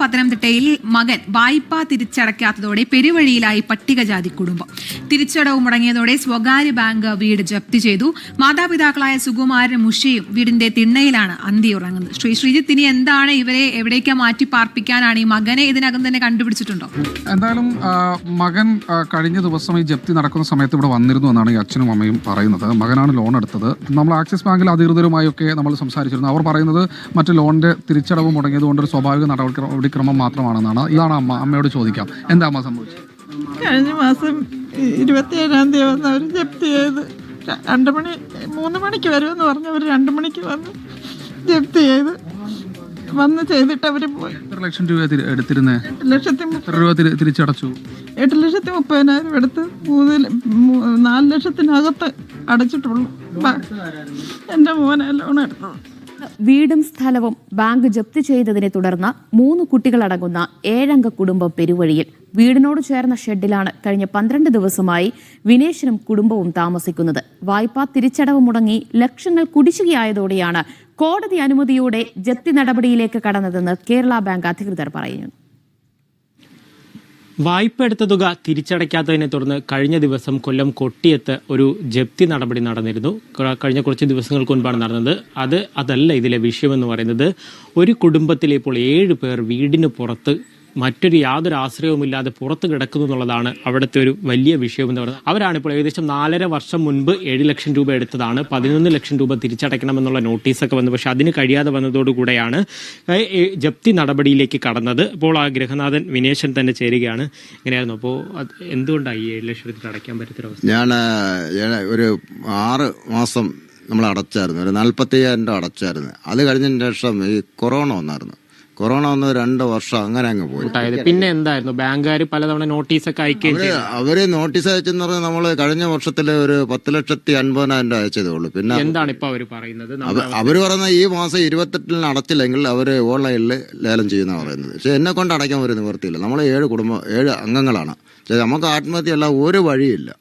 പത്തനംതിട്ടയിൽ മകൻ വായ്പ തിരിച്ചടയ്ക്കാത്തതോടെ പെരുവഴിയിലായി പട്ടികജാതി കുടുംബം. തിരിച്ചടവ് മുടങ്ങിയതോടെ സ്വകാര്യ ബാങ്ക് വീട് ജപ്തി ചെയ്തു. മാതാപിതാക്കളായ സുകുമാരനും മുഷയും വീടിന്റെ തിണ്ണയിലാണ് അന്തി ഉറങ്ങുന്നത്. ശ്രീ ശ്രീജിത്ത് ഇനി എന്താണ് ഇവരെ എവിടേക്കാ മാറ്റി പാർപ്പിക്കാനാണ് ഈ മകനെ ഇതിനകം തന്നെ കണ്ടുപിടിച്ചിട്ടുണ്ടോ? എന്തായാലും മകൻ കഴിഞ്ഞ ദിവസം ഈ ജപ്തി നടക്കുന്ന സമയത്ത് ഇവിടെ വന്നിരുന്നു എന്നാണ് ഈ അച്ഛനും അമ്മയും പറയുന്നത്. മകനാണ് ലോൺ എടുത്തത്. നമ്മൾ ആക്സിസ് ബാങ്കിൽ അധികൃതരുമായൊക്കെ നമ്മൾ സംസാരിച്ചിരുന്നു. അവർ പറയുന്നത് മറ്റു ലോണിന്റെ തിരിച്ചടവ് മുടങ്ങിയത് കൊണ്ട് ഒരു സ്വാഭാവിക നടപടിക്രമം മാത്രമാണെന്നാണ് ഇതാണ് അമ്മ അമ്മയോട് ചോദിക്കാം. എന്താ അമ്മ സംഭവിച്ചത്? കഴിഞ്ഞ മാസം ഇരുപത്തിയേഴാം തീയതി വന്ന് അവർ ജപ്തി ചെയ്ത് രണ്ട് മണി മൂന്ന് മണിക്ക് വരുമെന്ന് പറഞ്ഞ് അവർ രണ്ട് മണിക്ക് വന്ന് ജപ്തി ചെയ്ത് വന്ന് ചെയ്തിട്ട് അവർ പോയി. എത്ര ലക്ഷം രൂപ എടുത്തിരുന്നേ? എട്ട് ലക്ഷത്തി മുപ്പ- എത്ര രൂപ തിരിച്ചടച്ചു? എട്ട് ലക്ഷത്തി മുപ്പതിനായിരം എടുത്ത് മൂന്ന് നാല് ലക്ഷത്തിനകത്ത് അടച്ചിട്ടുള്ളൂ. എന്റെ മോനെ ലോൺ എടുത്തത്. വീടും സ്ഥലവും ബാങ്ക് ജപ്തി ചെയ്തതിനെ തുടർന്ന് മൂന്ന് കുട്ടികളടങ്ങുന്ന ഏഴംഗ കുടുംബം പെരുവഴിയിൽ വീടിനോട് ചേർന്ന ഷെഡിലാണ് കഴിഞ്ഞ പന്ത്രണ്ട് ദിവസമായി വിനേശനും കുടുംബവും താമസിക്കുന്നത്. വായ്പാ തിരിച്ചടവ് മുടങ്ങി ലക്ഷങ്ങൾ കുടിശ്ശികയായതോടെയാണ് കോടതി അനുമതിയോടെ ജപ്തി നടപടിയിലേക്ക് കടന്നതെന്ന് കേരള ബാങ്ക് അധികൃതർ പറയുന്നു. വായ്പ എടുത്ത തുക തിരിച്ചടയ്ക്കാത്തതിനെ തുടർന്ന് കഴിഞ്ഞ ദിവസം കൊല്ലം കൊട്ടിയത്ത് ഒരു ജപ്തി നടപടി നടന്നിരുന്നു. കഴിഞ്ഞ കുറച്ച് ദിവസങ്ങൾക്ക് മുൻപാണ് നടന്നത്. അത് അതല്ല ഇതിലെ വിഷയമെന്ന് പറയുന്നത് ഒരു കുടുംബത്തിലെ ഇപ്പോൾ ഏഴ് പേർ വീടിന് പുറത്ത് മറ്റൊരു യാതൊരു ആശ്രയവുമില്ലാതെ പുറത്ത് കിടക്കുന്നു എന്നുള്ളതാണ് അവിടുത്തെ ഒരു വലിയ വിഷയം എന്ന് പറയുന്നത്. അവരാണ് ഇപ്പോൾ ഏകദേശം നാലര വർഷം മുൻപ് ഏഴ് ലക്ഷം രൂപ എടുത്തതാണ്. പതിനൊന്ന് ലക്ഷം രൂപ തിരിച്ചടയ്ക്കണമെന്നുള്ള നോട്ടീസൊക്കെ വന്നു. പക്ഷേ അതിന് കഴിയാതെ വന്നതോടുകൂടെയാണ് ജപ്തി നടപടിയിലേക്ക് കടന്നത്. ഇപ്പോൾ ആ ഗൃഹനാഥൻ വിനേശൻ തന്നെ ചേരുകയാണ്. എങ്ങനെയായിരുന്നു? അപ്പോൾ എന്തുകൊണ്ടാണ് ഈ ഏഴ് ലക്ഷത്തിൽ അടയ്ക്കാൻ പറ്റത്തില്ല ഞാൻ ഒരു ആറ് മാസം നമ്മൾ അടച്ചായിരുന്നു. ഒരു നാൽപ്പത്തയ്യായിരം രൂപ അടച്ചായിരുന്നു. അത് കഴിഞ്ഞതിന് ശേഷം ഈ കൊറോണ വന്നായിരുന്നു. കൊറോണ വന്ന രണ്ട് വർഷം അങ്ങനെ അങ്ങ് പോയി. ഉണ്ടായത്. പിന്നെ എന്തായിരുന്നു? ബാങ്കുകാർ പലതവണ നോട്ടീസൊക്കെ അയക്കുകയും അവർ ചെയ്തു. അവർ നോട്ടീസ് അയച്ചെന്ന് പറഞ്ഞാൽ നമ്മൾ കഴിഞ്ഞ വർഷത്തിൽ ഒരു പത്ത് ലക്ഷത്തി അൻപതിനായിരം രൂപ അയച്ചതേ ഉള്ളൂ. പിന്നെ എന്താണ് ഇപ്പൊ അവർ പറയുന്നത്? അവ- അവർ പറയുന്ന ഈ മാസം ഇരുപത്തെട്ടിന് അടച്ചില്ലെങ്കിൽ അവർ ഓൺലൈനിൽ ലേലം ചെയ്യുന്ന പറയുന്നത്. പക്ഷെ എന്നെ കൊണ്ട് അടയ്ക്കാൻ ഒരു നിവൃത്തിയില്ല. നമ്മൾ ഏഴ് കുടുംബം ഏഴ് അംഗങ്ങളാണ്. പക്ഷെ നമുക്ക് ആത്മഹത്യയല്ല ഒരു വഴിയില്ല.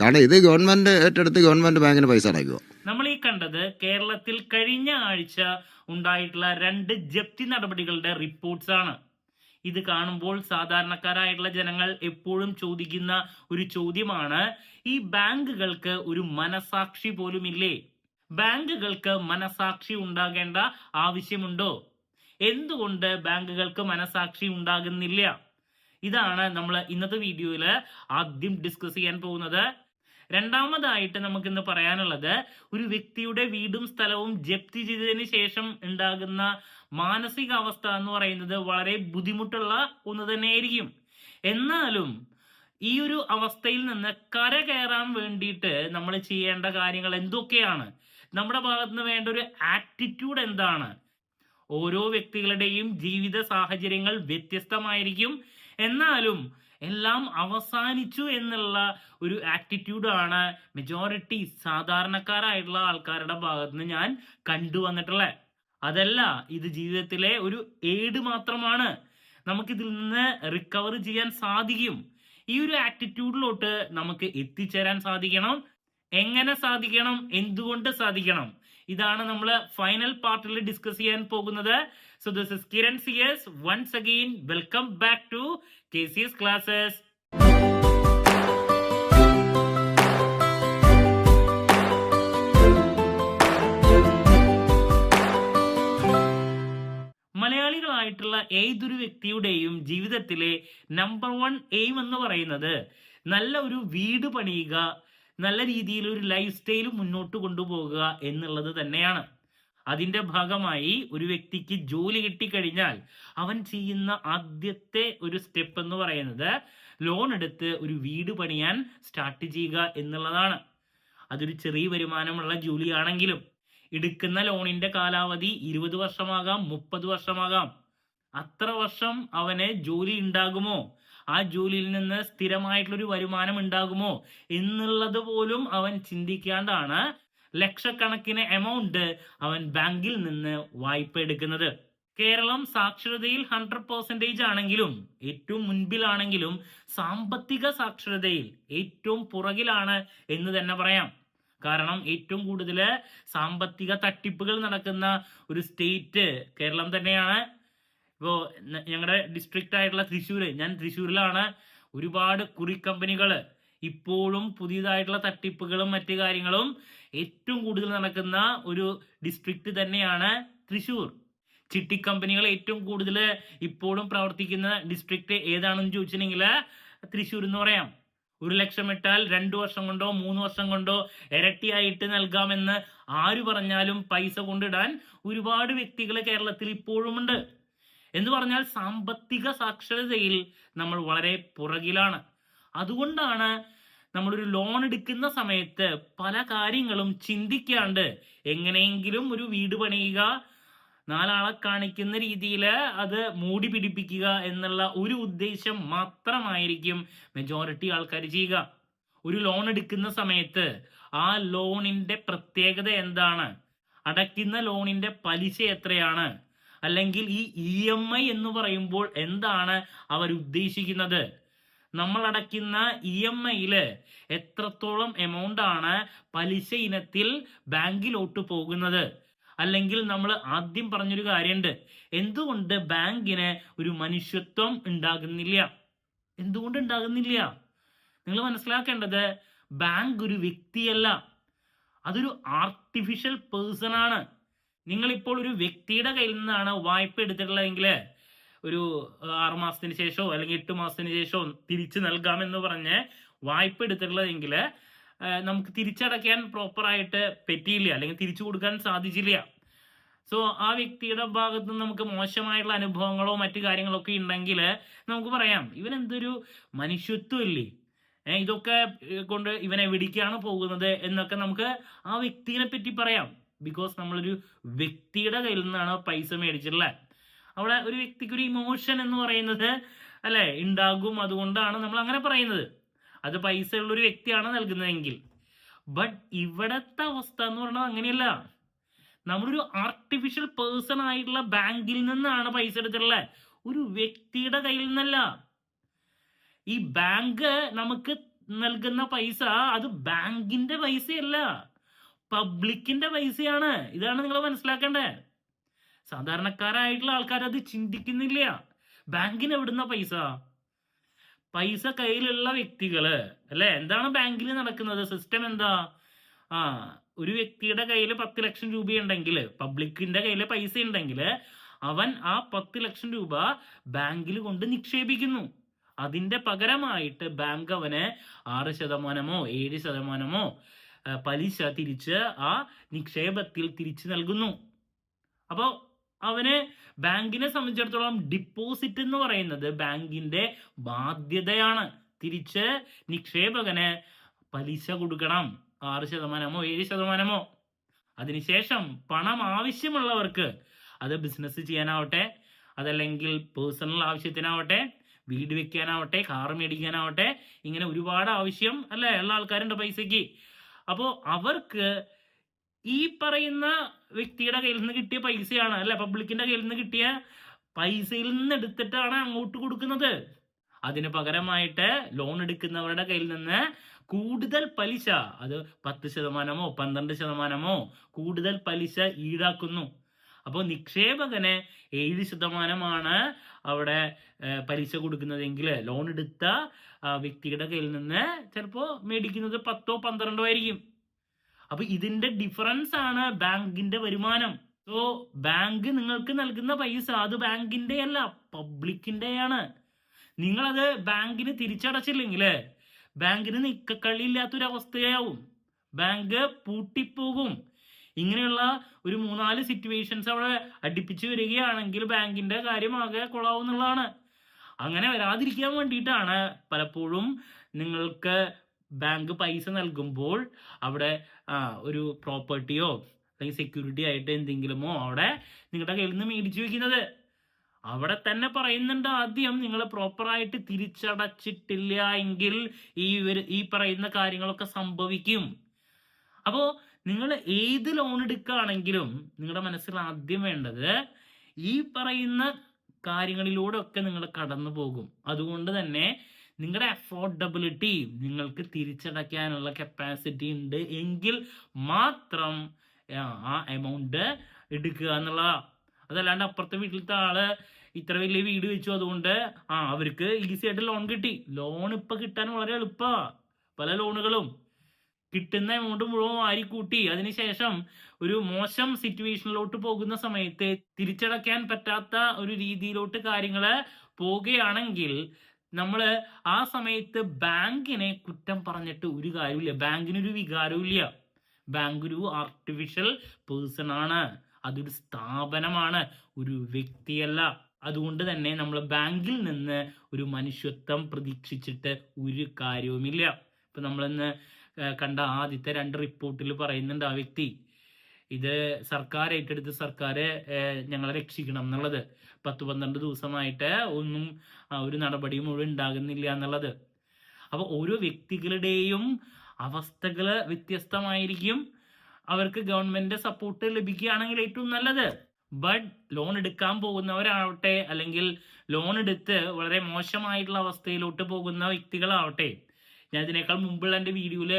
കാരണം ഇത് ഗവൺമെന്റ് ഏറ്റെടുത്ത് ഗവൺമെന്റ് ബാങ്കിന് പൈസ അടയ്ക്കുക. കണ്ടത് കേരളത്തിൽ കഴിഞ്ഞ ആഴ്ച ഉണ്ടായിട്ടുള്ള രണ്ട് ജപ്തി നടപടികളുടെ റിപ്പോർട്ട്സ് ആണ്. ഇത് കാണുമ്പോൾ സാധാരണക്കാരായിട്ടുള്ള ജനങ്ങൾ എപ്പോഴും ചോദിക്കുന്ന ഒരു ചോദ്യമാണ് ഈ ബാങ്കുകൾക്ക് ഒരു മനസാക്ഷി പോലുമില്ലേ? ബാങ്കുകൾക്ക് മനസാക്ഷി ഉണ്ടാകേണ്ട ആവശ്യമുണ്ടോ? എന്തുകൊണ്ട് ബാങ്കുകൾക്ക് മനസാക്ഷി ഉണ്ടാകുന്നില്ല? ഇതാണ് നമ്മൾ ഇന്നത്തെ വീഡിയോയിൽ ആദ്യം ഡിസ്കസ് ചെയ്യാൻ പോകുന്നത്. രണ്ടാമതായിട്ട് നമുക്ക് ഇന്ന് പറയാനുള്ളത് ഒരു വ്യക്തിയുടെ വീടും സ്ഥലവും ജപ്തി ചെയ്തതിന് ശേഷം ഉണ്ടാകുന്ന മാനസികാവസ്ഥ എന്ന് പറയുന്നത് വളരെ ബുദ്ധിമുട്ടുള്ള ഒന്ന് തന്നെയായിരിക്കും. എന്നാലും ഈ ഒരു അവസ്ഥയിൽ നിന്ന് കര കയറാൻ വേണ്ടിയിട്ട് നമ്മൾ ചെയ്യേണ്ട കാര്യങ്ങൾ എന്തൊക്കെയാണ്? നമ്മുടെ ഭാഗത്ത് നിന്ന് വേണ്ട ഒരു ആറ്റിറ്റ്യൂഡ് എന്താണ്? ഓരോ വ്യക്തികളുടെയും ജീവിത സാഹചര്യങ്ങൾ വ്യത്യസ്തമായിരിക്കും. എന്നാലും എല്ലാം അവസാനിച്ചു എന്നുള്ള ഒരു ആറ്റിറ്റ്യൂഡാണ് മെജോറിറ്റി സാധാരണക്കാരായിട്ടുള്ള ആൾക്കാരുടെ ഭാഗത്ത് നിന്ന് ഞാൻ കണ്ടുവന്നിട്ടുള്ളത് അതല്ല ഇത് ജീവിതത്തിലെ ഒരു ഏഡ് മാത്രമാണ്. നമുക്കിതിൽ നിന്ന് റിക്കവർ ചെയ്യാൻ സാധിക്കും. ഈ ഒരു ആറ്റിറ്റ്യൂഡിലോട്ട് നമുക്ക് എത്തിച്ചേരാൻ സാധിക്കണം. എങ്ങനെ സാധിക്കണം? എന്തുകൊണ്ട് സാധിക്കണം? ഇതാണ് നമ്മൾ ഫൈനൽ പാർട്ടിൽ ഡിസ്കസ് ചെയ്യാൻ പോകുന്നത്. So this is Kiran CS. Once again, welcome back to KCS classes. മലയാളികളായിട്ടുള്ള ഏതൊരു വ്യക്തിയുടെയും ജീവിതത്തിലെ നമ്പർ വൺ എയിം എന്ന് പറയുന്നത് നല്ല ഒരു വീട് പണിയുക നല്ല രീതിയിൽ ഒരു ലൈഫ് സ്റ്റൈൽ മുന്നോട്ട് കൊണ്ടുപോകുക എന്നുള്ളത് തന്നെയാണ് അതിന്റെ ഭാഗമായി ഒരു വ്യക്തിക്ക് ജോലി കിട്ടിക്കഴിഞ്ഞാൽ അവൻ ചെയ്യുന്ന ആദ്യത്തെ ഒരു സ്റ്റെപ്പ് എന്ന് പറയുന്നത് ലോൺ എടുത്ത് ഒരു വീട് പണിയാൻ സ്റ്റാർട്ട് ചെയ്യുക എന്നുള്ളതാണ്. അതൊരു ചെറിയ വരുമാനമുള്ള ജോലിയാണെങ്കിലും എടുക്കുന്ന ലോണിന്റെ കാലാവധി ഇരുപത് വർഷമാകാം മുപ്പത് വർഷമാകാം. അത്ര വർഷം അവന് ജോലി ഉണ്ടാകുമോ? ആ ജോലിയിൽ നിന്ന് സ്ഥിരമായിട്ടുള്ളൊരു വരുമാനം ഉണ്ടാകുമോ? എന്നുള്ളത് പോലും അവൻ ചിന്തിക്കാണ്ടാണ് ലക്ഷക്കണക്കിന് എമൗണ്ട് അവൻ ബാങ്കിൽ നിന്ന് വായ്പ എടുക്കുന്നത്. കേരളം സാക്ഷരതയിൽ ഹൺഡ്രഡ് പെർസെന്റേജ് ആണെങ്കിലും ഏറ്റവും മുൻപിലാണെങ്കിലും സാമ്പത്തിക സാക്ഷരതയിൽ ഏറ്റവും പുറകിലാണ് എന്ന് തന്നെ പറയാം. കാരണം ഏറ്റവും കൂടുതൽ സാമ്പത്തിക തട്ടിപ്പുകൾ നടക്കുന്ന ഒരു സ്റ്റേറ്റ് കേരളം തന്നെയാണ്. ഇപ്പോൾ ഞങ്ങളുടെ ഡിസ്ട്രിക്റ്റ് ആയിട്ടുള്ള തൃശ്ശൂർ ഞാൻ തൃശ്ശൂരിലാണ് ഒരുപാട് കുറി കമ്പനികൾ ഇപ്പോഴും പുതിയതായിട്ടുള്ള തട്ടിപ്പുകളും മറ്റു കാര്യങ്ങളും ഏറ്റവും കൂടുതൽ നടക്കുന്ന ഒരു ഡിസ്ട്രിക്റ്റ് തന്നെയാണ് തൃശ്ശൂർ ചിട്ടി കമ്പനികൾ ഏറ്റവും കൂടുതൽ ഇപ്പോഴും പ്രവർത്തിക്കുന്ന ഡിസ്ട്രിക്റ്റ് ഏതാണെന്ന് ചോദിച്ചിട്ടുണ്ടെങ്കിൽ തൃശ്ശൂർ എന്ന് പറയാം. ഒരു ലക്ഷം ഇട്ടാൽ രണ്ടു വർഷം കൊണ്ടോ മൂന്ന് വർഷം കൊണ്ടോ ഇരട്ടിയായിട്ട് നൽകാമെന്ന് ആര് പറഞ്ഞാലും പൈസ കൊണ്ടിടാൻ ഒരുപാട് വ്യക്തികൾ കേരളത്തിൽ ഇപ്പോഴുമുണ്ട് എന്ന് പറഞ്ഞാൽ സാമ്പത്തിക സാക്ഷരതയിൽ നമ്മൾ വളരെ പുറകിലാണ്. അതുകൊണ്ടാണ് നമ്മളൊരു ലോൺ എടുക്കുന്ന സമയത്ത് പല കാര്യങ്ങളും ചിന്തിക്കാണ്ട് എങ്ങനെയെങ്കിലും ഒരു വീട് പണിയുക നാലാളെ കാണിക്കുന്ന രീതിയിൽ അത് മൂടി പിടിപ്പിക്കുക എന്നുള്ള ഒരു ഉദ്ദേശം മാത്രമായിരിക്കും മെജോറിറ്റി ആൾക്കാർ ചെയ്യുക. ഒരു ലോൺ എടുക്കുന്ന സമയത്ത് ആ ലോണിന്റെ പ്രത്യേകത എന്താണ്? അടയ്ക്കുന്ന ലോണിന്റെ പലിശ എത്രയാണ്? അല്ലെങ്കിൽ ഈ ഇ എം ഐ എന്ന് പറയുമ്പോൾ എന്താണ് അവർ ഉദ്ദേശിക്കുന്നത്? നമ്മൾ അടയ്ക്കുന്ന ഇ എം ഐയിൽ എത്രത്തോളം എമൗണ്ട് ആണ് പലിശ ഇനത്തിൽ ബാങ്കിലോട്ട് പോകുന്നത്? അല്ലെങ്കിൽ നമ്മൾ ആദ്യം പറഞ്ഞൊരു കാര്യമുണ്ട് എന്തുകൊണ്ട് ബാങ്കിന് ഒരു മനുഷ്യത്വം ഉണ്ടാകുന്നില്ല? എന്തുകൊണ്ട് ഉണ്ടാകുന്നില്ല? നിങ്ങൾ മനസ്സിലാക്കേണ്ടത് ബാങ്ക് ഒരു വ്യക്തിയല്ല. അതൊരു ആർട്ടിഫിഷ്യൽ പേഴ്സൺ ആണ്. നിങ്ങളിപ്പോൾ ഒരു വ്യക്തിയുടെ കയ്യിൽ നിന്നാണ് വായ്പ എടുത്തിട്ടുള്ളതെങ്കിൽ ഒരു ആറു മാസത്തിന് ശേഷമോ അല്ലെങ്കിൽ എട്ട് മാസത്തിന് ശേഷമോ തിരിച്ചു നൽകാമെന്ന് പറഞ്ഞ് വായ്പ എടുത്തിട്ടുള്ളതെങ്കിൽ നമുക്ക് തിരിച്ചടയ്ക്കാൻ പ്രോപ്പറായിട്ട് പറ്റിയില്ല അല്ലെങ്കിൽ തിരിച്ചു കൊടുക്കാൻ സാധിച്ചില്ല. സോ ആ വ്യക്തിയുടെ ഭാഗത്ത് നിന്ന് നമുക്ക് മോശമായിട്ടുള്ള അനുഭവങ്ങളോ മറ്റു കാര്യങ്ങളോ ഒക്കെ ഉണ്ടെങ്കിൽ നമുക്ക് പറയാം ഇവൻ എന്തൊരു മനുഷ്യത്വം ഇല്ലേ ഇതൊക്കെ കൊണ്ട് ഇവനെ എവിടേക്കാണ് പോകുന്നത്? എന്നൊക്കെ നമുക്ക് ആ വ്യക്തിയെ പറ്റി പറയാം. ബിക്കോസ് നമ്മളൊരു വ്യക്തിയുടെ കയ്യിൽ നിന്നാണ് പൈസ മേടിച്ചിട്ടുള്ളത്. അവിടെ ഒരു വ്യക്തിക്ക് ഒരു ഇമോഷൻ എന്ന് പറയുന്നത് അല്ലെ? ഉണ്ടാകും അതുകൊണ്ടാണ് നമ്മൾ അങ്ങനെ പറയുന്നത്. അത് പൈസ ഉള്ള ഒരു വ്യക്തിയാണ് നൽകുന്നതെങ്കിൽ. ബട്ട് ഇവിടത്തെ അവസ്ഥ എന്ന് പറഞ്ഞാൽ അങ്ങനെയല്ല. നമ്മളൊരു ആർട്ടിഫിഷ്യൽ പേഴ്സൺ ആയിട്ടുള്ള ബാങ്കിൽ നിന്നാണ് പൈസ എടുത്തിട്ടുള്ളത് ഒരു വ്യക്തിയുടെ കയ്യിൽ നിന്നല്ല. ഈ ബാങ്ക് നമുക്ക് നൽകുന്ന പൈസ അത് ബാങ്കിന്റെ പൈസയല്ല. പബ്ലിക്കിന്റെ പൈസയാണ്. ഇതാണ് നിങ്ങൾ മനസ്സിലാക്കേണ്ടത്. സാധാരണക്കാരായിട്ടുള്ള ആൾക്കാർ അത് ചിന്തിക്കുന്നില്ല. ബാങ്കിന് എവിടുന്ന പൈസ? പൈസ കയ്യിലുള്ള വ്യക്തികൾ അല്ലെ? എന്താണ് ബാങ്കിൽ നടക്കുന്നത്? സിസ്റ്റം എന്താ? ആ ഒരു വ്യക്തിയുടെ കയ്യിൽ പത്ത് ലക്ഷം രൂപ രൂപയുണ്ടെങ്കിൽ പബ്ലിക്കിന്റെ കയ്യിൽ പൈസ ഉണ്ടെങ്കിൽ അവൻ ആ പത്ത് ലക്ഷം രൂപ ബാങ്കിൽ കൊണ്ട് നിക്ഷേപിക്കുന്നു. അതിന്റെ പകരമായിട്ട് ബാങ്ക് അവന് ആറ് ശതമാനമോ ഏഴ് ശതമാനമോ പലിശ തിരിച്ച് ആ നിക്ഷേപത്തിൽ തിരിച്ചു നൽകുന്നു. അപ്പോൾ അവന് ബാങ്കിനെ സംബന്ധിച്ചിടത്തോളം ഡിപ്പോസിറ്റ് എന്ന് പറയുന്നത് ബാങ്കിന്റെ ബാധ്യതയാണ്. തിരിച്ച് നിക്ഷേപകന് പലിശ കൊടുക്കണം. ആറ് ശതമാനമോ ഏഴ് ശതമാനമോ. അതിനുശേഷം പണം ആവശ്യമുള്ളവർക്ക് അത് ബിസിനസ് ചെയ്യാനാവട്ടെ അതല്ലെങ്കിൽ പേഴ്സണൽ ആവശ്യത്തിനാവട്ടെ വീട് വെക്കാനാവട്ടെ കാർ മേടിക്കാനാവട്ടെ ഇങ്ങനെ ഒരുപാട് ആവശ്യം അല്ലേ ഉള്ള ആൾക്കാരുണ്ട് പൈസയ്ക്ക്. അപ്പോൾ അവർക്ക് ഈ പറയുന്ന വ്യക്തിയുടെ കയ്യിൽ നിന്ന് കിട്ടിയ പൈസയാണ് അല്ലെ? പബ്ലിക്കിന്റെ കയ്യിൽ നിന്ന് കിട്ടിയ പൈസയിൽ നിന്ന് എടുത്തിട്ടാണ് അങ്ങോട്ട് കൊടുക്കുന്നത്. അതിന് പകരമായിട്ട് ലോൺ എടുക്കുന്നവരുടെ കയ്യിൽ നിന്ന് കൂടുതൽ പലിശ അത് പത്ത് ശതമാനമോ പന്ത്രണ്ട് ശതമാനമോ കൂടുതൽ പലിശ ഈടാക്കുന്നു. അപ്പോൾ നിക്ഷേപകന് ഏഴ് ശതമാനമാണ് അവിടെ പലിശ കൊടുക്കുന്നതെങ്കിൽ ലോൺ എടുത്ത വ്യക്തിയുടെ കയ്യിൽ നിന്ന് ചിലപ്പോൾ മേടിക്കുന്നത് പത്തോ പന്ത്രണ്ടോ ആയിരിക്കും. അപ്പൊ ഇതിന്റെ ഡിഫറൻസ് ആണ് ബാങ്കിന്റെ വരുമാനം. സോ ബാങ്ക് നിങ്ങൾക്ക് നൽകുന്ന പൈസ അത് ബാങ്കിന്റെ അല്ല പബ്ലിക്കിന്റെയാണ് നിങ്ങളത് ബാങ്കിന് തിരിച്ചടച്ചില്ലെങ്കിൽ ബാങ്കിന് നിക്കക്കള്ളിയില്ലാത്തൊരവസ്ഥയാവും ബാങ്ക് പൂട്ടിപ്പോകും. ഇങ്ങനെയുള്ള ഒരു മൂന്നാൽ സിറ്റുവേഷൻസ് അവിടെ അടുപ്പിച്ച് വരികയാണെങ്കിൽ ബാങ്കിന്റെ കാര്യമാകെ കൊള്ളാവുന്നതാണ് അങ്ങനെ വരാതിരിക്കാൻ വേണ്ടിയിട്ടാണ് പലപ്പോഴും നിങ്ങൾക്ക് ബാങ്ക് പൈസ നൽകുമ്പോൾ അവിടെ ആ, ഒരു പ്രോപ്പർട്ടിയോ അല്ലെങ്കിൽ സെക്യൂരിറ്റി ആയിട്ട് എന്തെങ്കിലുമോ അവിടെ നിങ്ങളുടെ കയ്യിൽ നിന്ന് മേടിച്ചു വെക്കുന്നത്. അവിടെ തന്നെ പറയുന്നുണ്ട് ആദ്യം നിങ്ങൾ പ്രോപ്പറായിട്ട് തിരിച്ചടച്ചിട്ടില്ല എങ്കിൽ ഈ ഈ പറയുന്ന കാര്യങ്ങളൊക്കെ സംഭവിക്കും. അപ്പോൾ നിങ്ങൾ ഏത് ലോൺ എടുക്കുകയാണെങ്കിലും നിങ്ങളുടെ മനസ്സിൽ ആദ്യം വേണ്ടത് ഈ പറയുന്ന കാര്യങ്ങളിലൂടെ ഒക്കെ നിങ്ങൾ കടന്നു പോകും അതുകൊണ്ട് തന്നെ നിങ്ങളുടെ അഫോർഡബിലിറ്റി നിങ്ങൾക്ക് തിരിച്ചടയ്ക്കാനുള്ള കപ്പാസിറ്റി ഉണ്ട് എങ്കിൽ മാത്രം ആ, എമൗണ്ട് എടുക്കുക എന്നുള്ള അതല്ലാണ്ട് അപ്പുറത്തെ വീട്ടിലത്തെ ആൾ ഇത്ര വലിയ വീട് വെച്ചു അതുകൊണ്ട് ആ അവർക്ക് ഈസി ആയിട്ട് ലോൺ കിട്ടി. ലോൺ ഇപ്പൊ കിട്ടാൻ വളരെ എളുപ്പാ. പല ലോണുകളും കിട്ടുന്ന എമൗണ്ട് മുഴുവൻ വാരിക്കൂട്ടി. അതിനുശേഷം ഒരു മോശം സിറ്റുവേഷനിലോട്ട് പോകുന്ന സമയത്ത് തിരിച്ചടയ്ക്കാൻ പറ്റാത്ത ഒരു രീതിയിലോട്ട് കാര്യങ്ങൾ പോവുകയാണെങ്കിൽ നമ്മൾ ആ സമയത്ത് ബാങ്കിനെ കുറ്റം പറഞ്ഞിട്ട് ഒരു കാര്യമില്ല ബാങ്കിനൊരു വികാരമില്ല ബാങ്ക് ഒരു ആർട്ടിഫിഷ്യൽ പേഴ്സൺ ആണ്. അതൊരു സ്ഥാപനമാണ്. ഒരു വ്യക്തിയല്ല. അതുകൊണ്ട് തന്നെ നമ്മൾ ബാങ്കിൽ നിന്ന് ഒരു മനുഷ്യത്വം പ്രതീക്ഷിച്ചിട്ട് ഒരു കാര്യവുമില്ല. ഇപ്പൊ നമ്മളിന്ന് കണ്ട ആദ്യത്തെ രണ്ട് റിപ്പോർട്ടിൽ പറയുന്നുണ്ട് ആ വ്യക്തി. ഇത് സർക്കാർ ഏറ്റെടുത്ത് സർക്കാർ ഞങ്ങളെ രക്ഷിക്കണം എന്നുള്ളത്. പത്ത് പന്ത്രണ്ട് ദിവസമായിട്ട് ഒന്നും ഒരു നടപടിയും മുഴുവൻ ഉണ്ടാകുന്നില്ല എന്നുള്ളത്. അപ്പോൾ ഓരോ വ്യക്തികളുടെയും അവസ്ഥകൾ വ്യത്യസ്തമായിരിക്കും. അവർക്ക് ഗവൺമെന്റ് സപ്പോർട്ട് ലഭിക്കുകയാണെങ്കിൽ ഏറ്റവും നല്ലത്. ബട്ട് ലോൺ എടുക്കാൻ പോകുന്നവരാവട്ടെ അല്ലെങ്കിൽ ലോൺ എടുത്ത് വളരെ മോശമായിട്ടുള്ള അവസ്ഥയിലോട്ട് പോകുന്ന വ്യക്തികളാവട്ടെ ഞാൻ ഇതിനേക്കാൾ മുമ്പുള്ള എന്റെ വീഡിയോയിൽ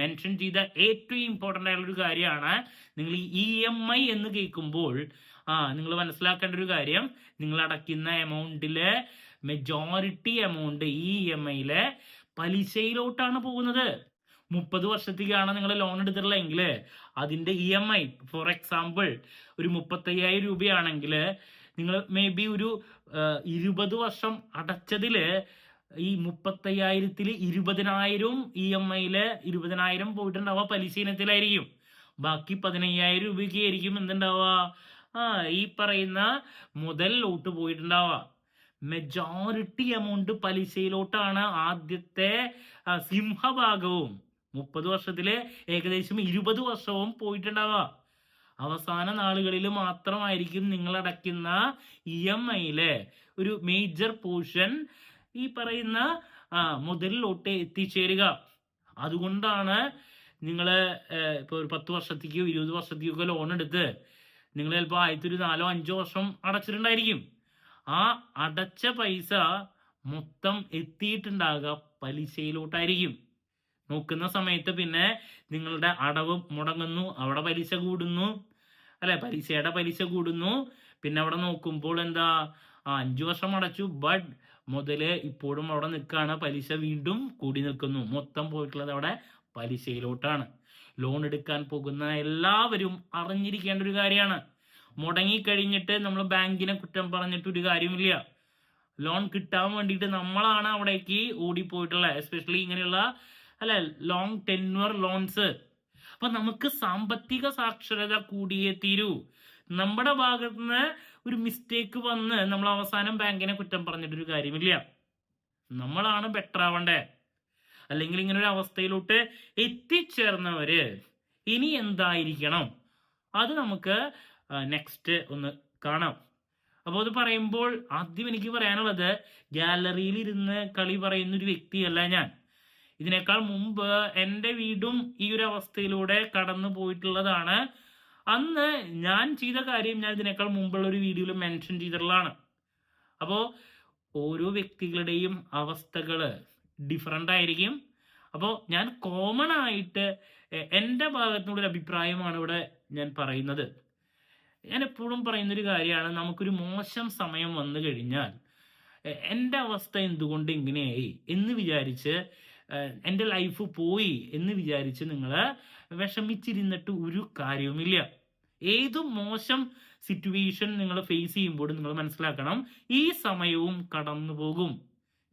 മെൻഷൻ ചെയ്ത ഏറ്റവും ഇമ്പോർട്ടന്റ് ആയിട്ടുള്ള ഒരു കാര്യമാണ് നിങ്ങൾ ഇ എം ഐ എന്ന് കേൾക്കുമ്പോൾ ആ നിങ്ങൾ മനസ്സിലാക്കേണ്ട ഒരു കാര്യം നിങ്ങൾ അടയ്ക്കുന്ന എമൗണ്ടിലെ മെജോറിറ്റി എമൗണ്ട് ഇ എം ഐയിലെ പലിശയിലോട്ടാണ് പോകുന്നത്. മുപ്പത് വർഷത്തേക്കാണ് നിങ്ങൾ ലോൺ എടുത്തിട്ടുള്ളതെങ്കിൽ അതിന്റെ E M I for example ഒരു മുപ്പത്തയ്യായിരം രൂപയാണെങ്കിൽ നിങ്ങൾ മേ ബി ഒരു ഇരുപത് വർഷം അടച്ചതിൽ ഈ മുപ്പത്തയ്യായിരത്തിൽ ഇരുപതിനായിരം ഇ എം ഐയിൽ ഇരുപതിനായിരം പോയിട്ടുണ്ടാവുക പലിശ ഇനത്തിലായിരിക്കും. ബാക്കി പതിനയ്യായിരം രൂപയ്ക്ക് ആയിരിക്കും എന്തുണ്ടാവുക? ആ ഈ പറയുന്ന മുതലിലോട്ട് പോയിട്ടുണ്ടാവുക. മെജോറിറ്റി എമൗണ്ട് പലിശയിലോട്ടാണ് ആദ്യത്തെ സിംഹഭാഗവും. മുപ്പത് വർഷത്തിൽ ഏകദേശം ഇരുപത് വർഷവും പോയിട്ടുണ്ടാവുക. അവസാന നാളുകളിൽ മാത്രമായിരിക്കും നിങ്ങൾ അടയ്ക്കുന്ന ഇ എം ഐയിലെ ഒരു മേജർ പോർഷൻ ഈ പറയുന്ന മുതലിലോട്ട് എത്തിച്ചേരുക. അതുകൊണ്ടാണ് നിങ്ങൾ ഇപ്പോൾ ഒരു പത്ത് വർഷത്തേക്കോ ഇരുപത് വർഷത്തേക്കോ ലോൺ എടുത്ത് നിങ്ങൾ ചിലപ്പോൾ ആയിരത്തി നാലോ അഞ്ചോ വർഷം അടച്ചിട്ടുണ്ടായിരിക്കും. ആ അടച്ച പൈസ മൊത്തം എത്തിയിട്ടുണ്ടാകുക പലിശയിലോട്ടായിരിക്കും. നോക്കുന്ന സമയത്ത് പിന്നെ നിങ്ങളുടെ അടവ് മുടങ്ങുന്നു അവിടെ പലിശ കൂടുന്നു അല്ലെ? പലിശയുടെ പലിശ കൂടുന്നു. പിന്നെ അവിടെ നോക്കുമ്പോൾ എന്താ അഞ്ചു വർഷം അടച്ചു. ബട്ട് മുതൽ ഇപ്പോഴും അവിടെ നിൽക്കുകയാണ് പലിശ വീണ്ടും കൂടി നിൽക്കുന്നു. മൊത്തം പോയിട്ടുള്ളത് അവിടെ പലിശയിലോട്ടാണ്. ലോൺ എടുക്കാൻ പോകുന്ന എല്ലാവരും അറിഞ്ഞിരിക്കേണ്ട ഒരു കാര്യമാണ്. മുടങ്ങിക്കഴിഞ്ഞിട്ട് നമ്മൾ ബാങ്കിനെ കുറ്റം പറഞ്ഞിട്ട് ഒരു കാര്യമില്ല. ലോൺ കിട്ടാൻ വേണ്ടിയിട്ട് നമ്മളാണ് അവിടേക്ക് ഓടിപ്പോയിട്ടുള്ളത്. എസ്പെഷ്യലി ഇങ്ങനെയുള്ള അല്ലെ ലോങ് ടെന്വർ ലോൺസ് അപ്പൊ നമുക്ക് സാമ്പത്തിക സാക്ഷരത കൂടിയേ തീരൂ. നമ്മുടെ ഭാഗത്ത് നിന്ന് ഒരു മിസ്റ്റേക്ക് വന്ന് നമ്മൾ അവസാനം ബാങ്കിനെ കുറ്റം പറഞ്ഞിട്ടൊരു കാര്യമില്ല. നമ്മളാണ് ബെറ്റർ ആവണ്ടേ? അല്ലെങ്കിൽ ഇങ്ങനെ ഒരു അവസ്ഥയിലോട്ട് എത്തിച്ചേർന്നവര് ഇനി എന്തായിരിക്കണം? അത് നമുക്ക് നെക്സ്റ്റ് ഒന്ന് കാണാം. അപ്പോൾ അത് പറയുമ്പോൾ ആദ്യം എനിക്ക് പറയാനുള്ളത് ഗാലറിയിൽ ഇരുന്ന് കളി പറയുന്ന ഒരു വ്യക്തിയല്ല ഞാൻ. ഇതിനേക്കാൾ മുമ്പ് എന്റെ വീടും ഈ ഒരു അവസ്ഥയിലൂടെ കടന്നു പോയിട്ടുള്ളതാണ് അന്ന് ഞാൻ ചെയ്ത കാര്യം ഞാൻ ഇതിനേക്കാൾ മുമ്പുള്ള ഒരു വീഡിയോയിൽ മെൻഷൻ ചെയ്തിട്ടുള്ളതാണ്. അപ്പോൾ ഓരോ വ്യക്തികളുടെയും അവസ്ഥകൾ ഡിഫറെന്റ് ആയിരിക്കും. അപ്പോൾ ഞാൻ കോമൺ ആയിട്ട് എന്റെ ഭാഗത്തുനിന്നുള്ള ഒരു അഭിപ്രായമാണ് ഇവിടെ ഞാൻ പറയുന്നത്. ഞാൻ എപ്പോഴും പറയുന്നൊരു കാര്യമാണ് നമുക്കൊരു മോശം സമയം വന്നു കഴിഞ്ഞാൽ എന്റെ അവസ്ഥ എന്തുകൊണ്ട് ഇങ്ങനെയായി എന്ന് വിചാരിച്ച് എന്റെ ലൈഫ് പോയി എന്ന് വിചാരിച്ച് നിങ്ങൾ വിഷമിച്ചിരുന്നിട്ട് ഒരു കാര്യവുമില്ല. ഏത് മോശം സിറ്റുവേഷൻ നിങ്ങൾ ഫേസ് ചെയ്യുമ്പോൾ നിങ്ങൾ മനസ്സിലാക്കണം ഈ സമയവും കടന്നു പോകും.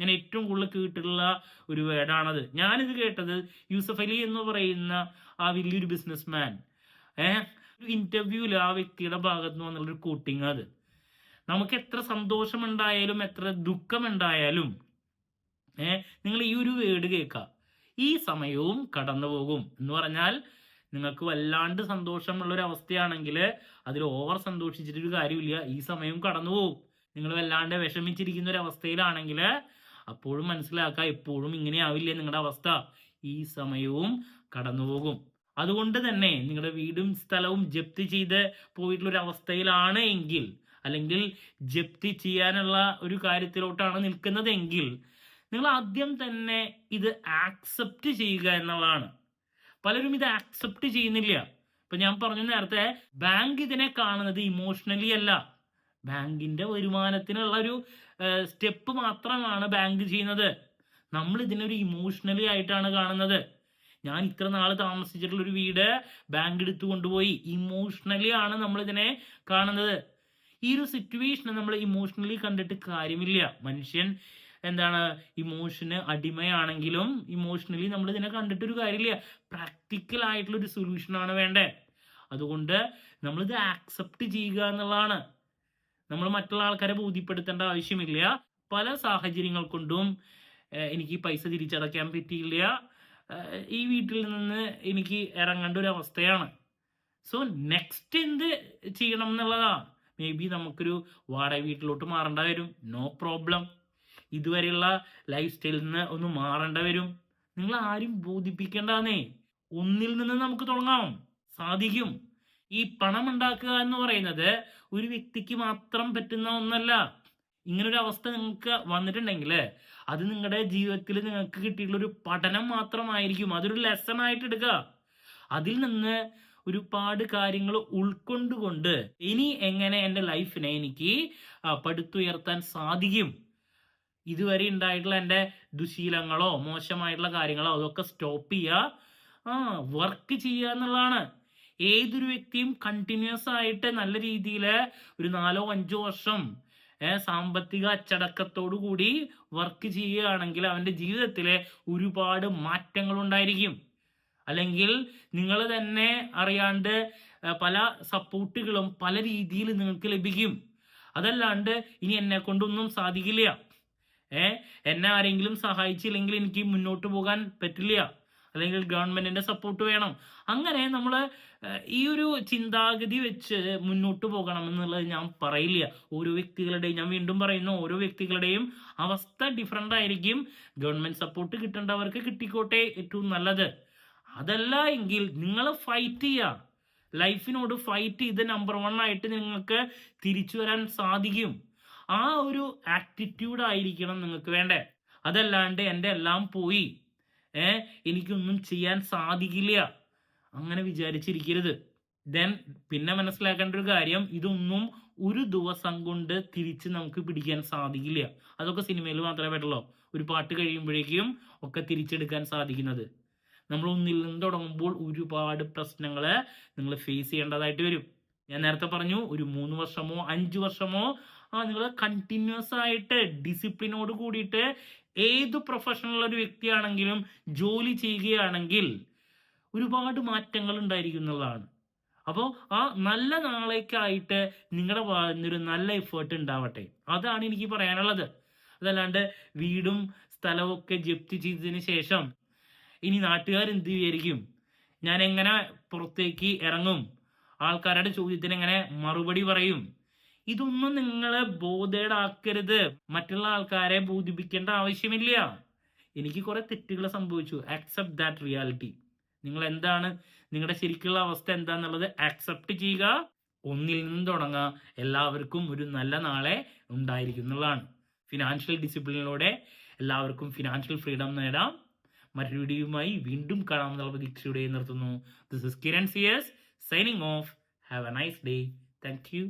ഞാൻ ഏറ്റവും കൂടുതൽ കേട്ടിട്ടുള്ള ഒരു വേർഡാണത്. ഞാനിത് കേട്ടത് യൂസഫ് അലി എന്ന് പറയുന്ന ആ വലിയൊരു ബിസിനസ് മാൻ ഏഹ് ഒരു ഇന്റർവ്യൂവിൽ ആ വ്യക്തിയുടെ ഭാഗത്ത് നിന്ന് വന്നുള്ളൊരു കൂട്ടിങ് അത്. നമുക്ക് എത്ര സന്തോഷമുണ്ടായാലും എത്ര ദുഃഖമുണ്ടായാലും ഏ? നിങ്ങൾ ഈ ഒരു വേർഡ് കേൾക്കുക. ഈ സമയവും കടന്നു പോകും. എന്ന് പറഞ്ഞാൽ നിങ്ങൾക്ക് വല്ലാണ്ട് സന്തോഷമുള്ള ഒരു അവസ്ഥയാണെങ്കിൽ അതിൽ ഓവർ സന്തോഷിച്ചിട്ടൊരു കാര്യമില്ല. ഈ സമയവും കടന്നു പോകും നിങ്ങൾ വല്ലാണ്ട് വിഷമിച്ചിരിക്കുന്ന ഒരു അവസ്ഥയിലാണെങ്കിൽ അപ്പോഴും മനസ്സിലാക്കുക എപ്പോഴും ഇങ്ങനെ ആവില്ല നിങ്ങളുടെ അവസ്ഥ. ഈ സമയവും കടന്നു പോകും അതുകൊണ്ട് തന്നെ നിങ്ങളുടെ വീടും സ്ഥലവും ജപ്തി ചെയ്ത് പോയിട്ടുള്ള ഒരു അവസ്ഥയിലാണ് എങ്കിൽ അല്ലെങ്കിൽ ജപ്തി ചെയ്യാനുള്ള ഒരു കാര്യത്തിലോട്ടാണ് നിൽക്കുന്നതെങ്കിൽ നിങ്ങൾ ആദ്യം തന്നെ ഇത് ആക്സെപ്റ്റ് ചെയ്യുക എന്നുള്ളതാണ്. പലരും ഇത് ആക്സെപ്റ്റ് ചെയ്യുന്നില്ല. ഇപ്പൊ ഞാൻ പറഞ്ഞു നേരത്തെ ബാങ്ക് ഇതിനെ കാണുന്നത് ഇമോഷണലി അല്ല. ബാങ്കിന്റെ വരുമാനത്തിനുള്ള ഒരു സ്റ്റെപ്പ് മാത്രമാണ് ബാങ്ക് ചെയ്യുന്നത്. നമ്മൾ ഇതിനൊരു ഇമോഷണലി ആയിട്ടാണ് കാണുന്നത്. ഞാൻ ഇത്ര നാൾ താമസിച്ചിട്ടുള്ള ഒരു വീട് ബാങ്ക് എടുത്തു കൊണ്ടുപോയി. ഇമോഷണലി ആണ് നമ്മൾ ഇതിനെ കാണുന്നത്. ഈ ഒരു സിറ്റുവേഷനെ നമ്മൾ ഇമോഷണലി കണ്ടിട്ട് കാര്യമില്ല. മനുഷ്യൻ എന്താണ് ഇമോഷന് അടിമയാണെങ്കിലും ഇമോഷണലി നമ്മൾ ഇതിനെ കണ്ടിട്ടൊരു കാര്യമില്ല. പ്രാക്ടിക്കൽ ആയിട്ടുള്ള ഒരു സൊല്യൂഷൻ ആണ് വേണ്ടേ. അതുകൊണ്ട് നമ്മളിത് ആക്സെപ്റ്റ് ചെയ്യുക എന്നുള്ളതാണ്. നമ്മൾ മറ്റുള്ള ആൾക്കാരെ ബോധ്യപ്പെടുത്തേണ്ട ആവശ്യമില്ല. പല സാഹചര്യങ്ങൾ കൊണ്ടും എനിക്ക് പൈസ തിരിച്ചടയ്ക്കാൻ പറ്റിയില്ല. ഈ വീട്ടിൽ നിന്ന് എനിക്ക് ഇറങ്ങേണ്ട ഒരു അവസ്ഥയാണ്. സോ നെക്സ്റ്റ് എന്ത് ചെയ്യണം എന്നുള്ളതാ മേ ബി നമുക്കൊരു വാടക വീട്ടിലോട്ട് മാറേണ്ട വരും. നോ പ്രോബ്ലം ഇതുവരെയുള്ള ലൈഫ് സ്റ്റൈലിൽ നിന്ന് ഒന്ന് മാറേണ്ട വരും. നിങ്ങൾ ആരും ബോധിപ്പിക്കേണ്ടന്നേ. ഒന്നിൽ നിന്ന് നമുക്ക് തുടങ്ങാം. സാധിക്കും. ഈ പണം ഉണ്ടാക്കുക എന്ന് പറയുന്നത് ഒരു വ്യക്തിക്ക് മാത്രം പറ്റുന്ന ഒന്നല്ല. ഇങ്ങനൊരു അവസ്ഥ നിങ്ങൾക്ക് വന്നിട്ടുണ്ടെങ്കിൽ അത് നിങ്ങളുടെ ജീവിതത്തിൽ നിങ്ങൾക്ക് കിട്ടിയിട്ടുള്ള ഒരു പഠനം മാത്രമായിരിക്കും. അതൊരു ലെസൺ ആയിട്ട് എടുക്കുക. അതിൽ നിന്ന് ഒരുപാട് കാര്യങ്ങൾ ഉൾക്കൊണ്ടുകൊണ്ട് ഇനി എങ്ങനെ എന്റെ ലൈഫിനെ എനിക്ക് പടുത്തുയർത്താൻ സാധിക്കും? ഇതുവരെ ഉണ്ടായിട്ടുള്ള എന്റെ ദുശീലങ്ങളോ മോശമായിട്ടുള്ള കാര്യങ്ങളോ അതൊക്കെ സ്റ്റോപ്പ് ചെയ്യുക. ആ വർക്ക് ചെയ്യുക എന്നുള്ളതാണ്. ഏതൊരു വ്യക്തിയും കണ്ടിന്യൂസ് ആയിട്ട് നല്ല രീതിയിൽ ഒരു നാലോ അഞ്ചോ വർഷം സാമ്പത്തിക അച്ചടക്കത്തോടു കൂടി വർക്ക് ചെയ്യുകയാണെങ്കിൽ അവന്റെ ജീവിതത്തിൽ ഒരുപാട് മാറ്റങ്ങൾ ഉണ്ടായിരിക്കും. അല്ലെങ്കിൽ നിങ്ങൾ തന്നെ അറിയാണ്ട് പല സപ്പോർട്ടുകളും പല രീതിയിൽ നിങ്ങൾക്ക് ലഭിക്കും. അതല്ലാണ്ട് ഇനി എന്നെ കൊണ്ടൊന്നും സാധിക്കില്ല. ഏ? എന്നെ ആരെങ്കിലും സഹായിച്ചില്ലെങ്കിൽ എനിക്ക് മുന്നോട്ട് പോകാൻ പറ്റില്ല. അല്ലെങ്കിൽ ഗവൺമെന്റിന്റെ സപ്പോർട്ട് വേണം. അങ്ങനെ നമ്മൾ ഈ ഒരു ചിന്താഗതി വെച്ച് മുന്നോട്ട് പോകണം എന്നുള്ളത് ഞാൻ പറയില്ല. ഓരോ വ്യക്തികളുടെയും ഞാൻ വീണ്ടും പറയുന്നു ഓരോ വ്യക്തികളുടെയും അവസ്ഥ ഡിഫറെന്റ് ആയിരിക്കും. ഗവൺമെന്റ് സപ്പോർട്ട് കിട്ടേണ്ടവർക്ക് കിട്ടിക്കോട്ടെ ഏറ്റവും നല്ലത്. അതല്ല എങ്കിൽ നിങ്ങൾ ഫൈറ്റ് ചെയ്യുക ലൈഫിനോട് ഫൈറ്റ് ചെയ്ത് നമ്പർ വൺ ആയിട്ട് നിങ്ങൾക്ക് തിരിച്ചു വരാൻ സാധിക്കും. ആ ഒരു ആറ്റിറ്റ്യൂഡ് ആയിരിക്കണം നിങ്ങൾക്ക് വേണ്ടേ. അതല്ലാണ്ട് എന്റെ എല്ലാം പോയി. ഏ എനിക്കൊന്നും ചെയ്യാൻ സാധിക്കില്ല. അങ്ങനെ വിചാരിച്ചിരിക്കരുത്. ദെൻ പിന്നെ മനസ്സിലാക്കേണ്ട ഒരു കാര്യം ഇതൊന്നും ഒരു ദിവസം കൊണ്ട് തിരിച്ച് നമുക്ക് പിടിക്കാൻ സാധിക്കില്ല. അതൊക്കെ സിനിമയിൽ മാത്രമേ പറ്റുള്ളൂ ഒരു പാട്ട് കഴിയുമ്പോഴേക്കും ഒക്കെ തിരിച്ചെടുക്കാൻ സാധിക്കുന്നത്. നമ്മൾ ഒന്നിൽ നിന്ന് തുടങ്ങുമ്പോൾ ഒരുപാട് പ്രശ്നങ്ങൾ നിങ്ങൾ ഫേസ് ചെയ്യേണ്ടതായിട്ട് വരും. ഞാൻ നേരത്തെ പറഞ്ഞു ഒരു മൂന്ന് വർഷമോ അഞ്ച് വർഷമോ ആ നിങ്ങൾ കണ്ടിന്യൂസ് ആയിട്ട് ഡിസിപ്ലിനോട് കൂടിയിട്ട് ഏത് പ്രൊഫഷണൽ ഒരു വ്യക്തിയാണെങ്കിലും ജോലി ചെയ്യുകയാണെങ്കിൽ ഒരുപാട് മാറ്റങ്ങൾ ഉണ്ടായിരിക്കും എന്നുള്ളതാണ് അപ്പോൾ ആ നല്ല നാളേക്കായിട്ട് നിങ്ങളുടെ ഭാഗത്തുനിന്നൊരു നല്ല എഫേർട്ട് ഉണ്ടാവട്ടെ. അതാണ് എനിക്ക് പറയാനുള്ളത്. അതല്ലാണ്ട് വീടും സ്ഥലവും ഒക്കെ ജപ്തി ചെയ്തതിന് ശേഷം ഇനി നാട്ടുകാർ എന്ത് വിചാരിക്കും? ഞാൻ എങ്ങനെ പുറത്തേക്ക് ഇറങ്ങും? ആൾക്കാരുടെ ചോദ്യത്തിന് എങ്ങനെ മറുപടി പറയും? ഇതൊന്നും നിങ്ങളെ ബോധേടാക്കരുത്. മറ്റുള്ള ആൾക്കാരെ ബോധിപ്പിക്കേണ്ട ആവശ്യമില്ല. എനിക്ക് കുറെ തെറ്റുകൾ സംഭവിച്ചു. ആക്സെപ്റ്റ് ദാറ്റ് റിയാലിറ്റി നിങ്ങൾ എന്താണ്? നിങ്ങളുടെ ശരിക്കുള്ള അവസ്ഥ എന്താന്നുള്ളത് ആക്സെപ്റ്റ് ചെയ്യുക. ഒന്നിൽ നിന്ന് തുടങ്ങുക. എല്ലാവർക്കും ഒരു നല്ല നാളെ ഉണ്ടായിരിക്കും എന്നുള്ളതാണ്. ഫിനാൻഷ്യൽ ഡിസിപ്ലിനിലൂടെ എല്ലാവർക്കും ഫിനാൻഷ്യൽ ഫ്രീഡം നേടാം. മറ്റൊരു വീഡിയോയുമായി വീണ്ടും കാണാമെന്നുള്ള പ്രതീക്ഷയുടെ നിർത്തുന്നു. This is Kiran സിയസ് signing off have a nice day thank you